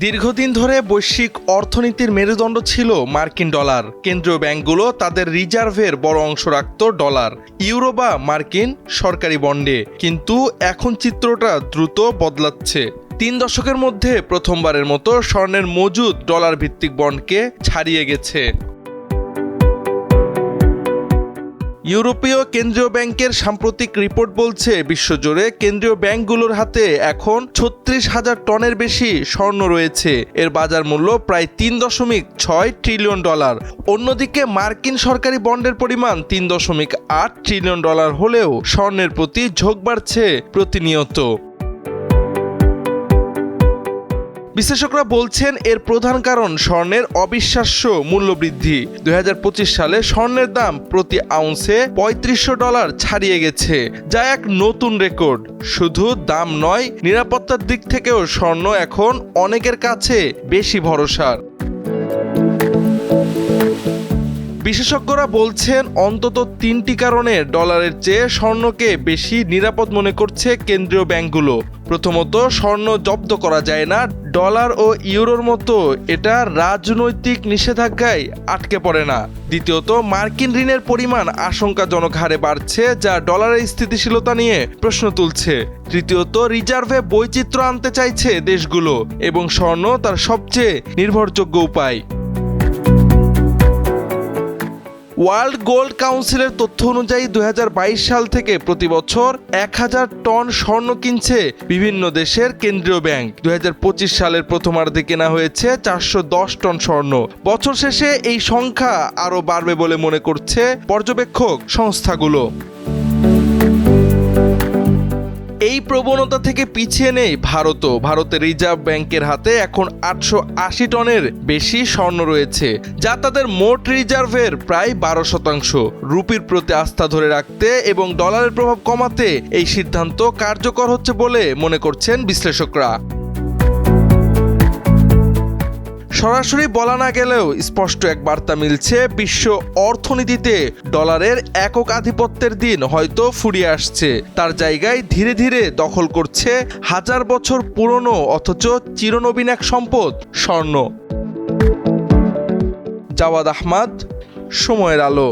দীর্ঘদিন ধরে বৈশ্বিক অর্থনীতির মেরুদণ্ড ছিল মার্কিন ডলার। কেন্দ্রীয় ব্যাংকগুলো তাদের রিজার্ভের বড় অংশ রাখত ডলার। ইউরো বা মার্কিন সরকারি বন্ডে। কিন্তু এখন চিত্রটা দ্রুত বদলাচ্ছে। তিন দশকের মধ্যে প্রথমবারের মতো স্বর্ণের মজুদ ডলার ভিত্তিক বন্ডকে ছাড়িয়ে গেছে। ইউরোপীয় কেন্দ্রীয় ব্যাংকের সাম্প্রতিক রিপোর্ট বলছে, বিশ্বজুড়ে কেন্দ্রীয় ব্যাংকগুলোর হাতে এখন ছত্রিশ হাজার টনের বেশি স্বর্ণ রয়েছে। এর বাজার মূল্য প্রায় তিন দশমিক ছয় ট্রিলিয়ন ডলার। অন্যদিকে মার্কিন সরকারি বন্ডের পরিমাণ তিন দশমিক আট ট্রিলিয়ন ডলার হলেও স্বর্ণের প্রতি ঝোঁক বাড়ছে প্রতিনিয়ত। বিশ্লেষকরা বলছেন এর প্রধান কারণ স্বর্ণের অবিশ্বাস্য মূল্যবৃদ্ধি। দু হাজার পঁচিশ সালে স্বর্ণের দাম প্রতি আউন্সে পঁয়ত্রিশশো ডলার ছাড়িয়ে গেছে, যা এক নতুন রেকর্ড। শুধু দাম নয়, নিরাপত্তার দিক থেকেও স্বর্ণ এখন অনেকের কাছে বেশি ভরসার। বিশেষজ্ঞরা বলছেন, অন্তত তিনটি কারণে ডলারের চেয়ে স্বর্ণকে বেশি নিরাপদ মনে করছে কেন্দ্রীয় ব্যাংকগুলো। প্রথমত, স্বর্ণ জব্দ করা যায় না, ডলার ও ইউরোর মতো এটা রাজনৈতিক নিষেধাজ্ঞায় আটকে পড়ে না। দ্বিতীয়ত, মার্কিন ঋণের পরিমাণ আশঙ্কাজনক হারে বাড়ছে, যা ডলারের স্থিতিশীলতা নিয়ে প্রশ্ন তুলছে। তৃতীয়ত, রিজার্ভে বৈচিত্র্য আনতে চাইছে দেশগুলো, এবং স্বর্ণ তার সবচেয়ে নির্ভরযোগ্য উপায়। ওয়ার্ল্ড গোল্ড কাউন্সিলের তথ্য অনুযায়ী দু হাজার বাইশ সাল থেকে প্রতি বছর এক হাজার টন স্বর্ণ কিনছে বিভিন্ন দেশের কেন্দ্রীয় ব্যাংক। দু হাজার পঁচিশ সালের প্রথমার্ধে কেনা হয়েছে চারশো দশ টন স্বর্ণ। বছর শেষে এই সংখ্যা আরও বাড়বে বলে মনে করছে পর্যবেক্ষক সংস্থাগুলো। এই প্রবণতা থেকে পিছিয়ে নেই ভারতও। ভারতের রিজার্ভ ব্যাংকের হাতে এখন আটশো আশি টনের বেশি স্বর্ণ রয়েছে, যা তাদের মোট রিজার্ভের প্রায় বারো শতাংশ। রুপির প্রতি আস্থা ধরে রাখতে এবং ডলারের প্রভাব কমাতে এই সিদ্ধান্ত কার্যকর হচ্ছে বলে মনে করছেন বিশ্লেষকরা। সরাসরি বলা না গেলেও স্পষ্ট এক বার্তা মিলছে, বিশ্ব অর্থনীতিতে ডলারের একক আধিপত্যের দিন হয়তো ফুরিয়ে আসছে। তার জায়গায় ধীরে ধীরে দখল করছে হাজার বছর পুরনো অথচ চিরনবীন এক সম্পদ, স্বর্ণ। জাওয়াদ আহমাদ, সময়ের আলো।